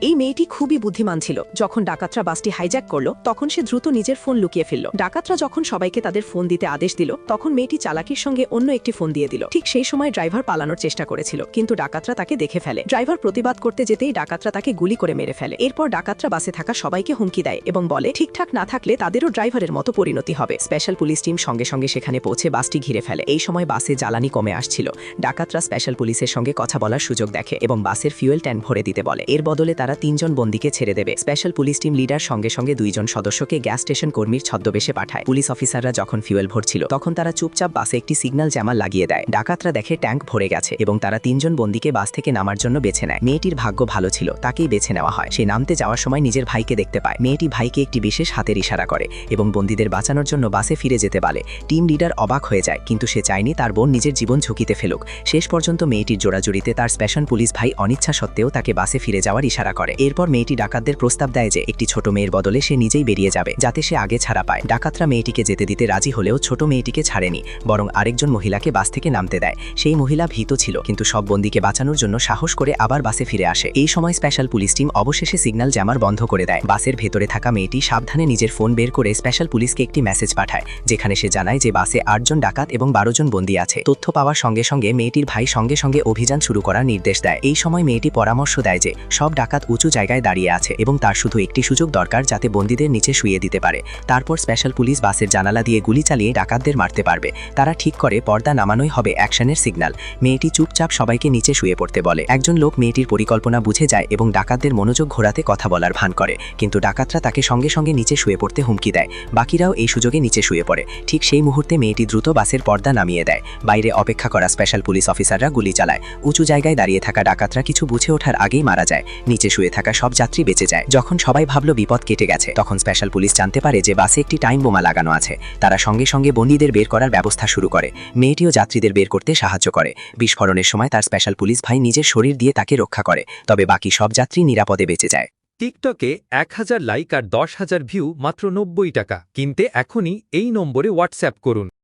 এই মেয়েটি খুবই বুদ্ধিমান ছিল। যখন ডাকাতরা বাসটি হাইজ্যাক করল, তখন সে দ্রুত নিজের ফোন লুকিয়ে ফেলল। ডাকাতরা যখন সবাইকে তাদের ফোন দিতে আদেশ দিল, তখন মেয়েটি চালাকির সঙ্গে অন্য একটি ফোন দিয়ে দিল। ঠিক সেই সময় ড্রাইভার পালানোর চেষ্টা করেছিল, কিন্তু ডাকাতরা তাকে দেখে ফেলে। ড্রাইভার প্রতিবাদ করতে যেতেই ডাকাতরা তাকে গুলি করে মেরে ফেলে। এরপর ডাকাতরা বাসে থাকা সবাইকে হুমকি দেয় এবং বলে, ঠিকঠাক না থাকলে তাদেরও ড্রাইভারের মতো পরিণতি হবে। স্পেশাল পুলিশ টিম সঙ্গে সঙ্গে সেখানে পৌঁছে বাসটি ঘিরে ফেলে। এই সময় বাসে জ্বালানি কমে আসছিল। ডাকাতরা স্পেশাল পুলিশের সঙ্গে কথা বলার সুযোগ দেখে এবং বাসের ফিউয়েল ট্যাঙ্ক ভরে দিতে বলে। এর বদলে তারা তিনজন বন্দীকে ছেড়ে দেবে। স্পেশাল পুলিশ টিম লিডার সঙ্গে সঙ্গে দুইজন সদস্যকে গ্যাস স্টেশন কর্মীর ছদ্মবেশে পাঠায়। পুলিশ অফিসাররা যখন ফিউয়েল ভরছিল, তখন তারা চুপচাপ বাসে একটি সিগন্যাল জ্যামার লাগিয়ে দেয়। ডাকাতরা দেখে ট্যাঙ্ক ভরে গেছে এবং তারা তিনজন বন্দীকে বাস থেকে নামার জন্য বেছে নেয়। মেয়েটির ভাগ্য ভালো ছিল, তাকেই বেছে নেওয়া হয়। সে নামতে যাওয়ার সময় নিজের ভাইকে দেখতে পায়। মেয়েটি ভাইকে একটি বিশেষ হাতের ইশারা করে এবং বন্দীদের বাঁচানোর জন্য বাসে ফিরে যেতে বলে। টিম লিডার অবাক হয়ে যায়, কিন্তু সে চায়নি তার বোন নিজের জীবন ঝুঁকিতে ফেলুক। শেষ পর্যন্ত মেয়েটির জোড়াজুড়িতে তার স্পেশন পুলিশ ভাই অনিচ্ছা সত্ত্বেও তাকে বাসে ফিরে যাওয়ার ইশারা করে। এরপর মেয়েটি ডাকাতদের প্রস্তাব দেয় যে, একটি ছোট মেয়ের বদলে সে নিজেই বেরিয়ে যাবে, যাতে সে আগে ছাড়া পায়। ডাকাতরা মেয়েটিকে যেতে দিতে রাজি হলেও ছোট মেয়েটিকে ছাড়েনি, বরং আরেকজন মহিলাকে বাস থেকে নামতে দেয়। সেই মহিলা ভীত ছিল, কিন্তু সব বন্দীকে বাঁচানোর জন্য সাহস করে আবার বাসে ফিরে আসে। এই সময় স্পেশাল পুলিশ টিম অবশেষে সিগন্যাল জ্যামার বন্ধ করে দেয়। বাসের ভেতরে থাকা মেয়েটি সাবধানে নিজের ফোন বের করে স্পেশাল পুলিশকে একটি মেসেজ পাঠায়, যেখানে সে জানায় যে, বাসে আটজন ডাকাত এবং বারো জন বন্দী আছে। তথ্য পাওয়ার সঙ্গে সঙ্গে মেয়েটির ভাই সঙ্গে সঙ্গে অভিযান শুরু করার নির্দেশ দেয়। এই সময় মেয়েটি পরামর্শ দেয় যে, সব ডাকাত উঁচু জায়গায় দাঁড়িয়ে আছে এবং তার শুধু একটি সুযোগ দরকার যাতে বন্দীদের নিচে শুয়ে দিতে পারে। তারপর স্পেশাল পুলিশ বাসের জানালা দিয়ে গুলি চালিয়ে ডাকাতদের মারতে পারবে। তারা ঠিক করে পর্দা নামানোই হবে অ্যাকশনের সিগন্যাল। মেয়েটি চুপচাপ সবাইকে নিচে শুয়ে পড়তে বলে। একজন লোক মেয়েটির পরিকল্পনা বুঝে যায় এবং ডাকাতদের মনোযোগ ঘোরাতে কথা বলার ভান করে। কিন্তু ডাকাতরা তাকে সঙ্গে সঙ্গে নিচে শুয়ে পড়তে হুমকি দেয়। বাকিরাও এই সুযোগে নিচে শুয়ে পড়ে। ঠিক সেই মুহূর্তে মেয়েটি দ্রুত বাসের পর্দা নামিয়ে দেয়। বাইরে অপেক্ষা করা স্পেশাল পুলিশ অফিসাররা গুলি চালায়। উঁচু জায়গায় দাঁড়িয়ে থাকা ডাকাতরা কিছু বুঝে ওঠার আগেই মারা যায়। নিচে শুয়ে থাকা সব যাত্রী বেঁচে যায়। যখন সবাই ভাবল বিপদ কেটে গেছে, তখন স্পেশাল পুলিশ জানতে পারে যে বাসে একটি টাইম বোমা লাগানো আছে। তারা সঙ্গে সঙ্গে বন্দীদের বের করার ব্যবস্থা শুরু করে। মেয়েটিও যাত্রীদের বের করতে সাহায্য করে। বিস্ফোরণের সময় তার স্পেশাল পুলিশ ভাই নিজের শরীর দিয়ে তাকে রক্ষা করে। তবে বাকি সব যাত্রী নিরাপদে বেঁচে যায়। টিকটকে এক হাজার লাইক আর দশ হাজার ভিউ মাত্র নব্বই টাকা। কিনতে এখনই এই নম্বরে হোয়াটসঅ্যাপ করুন।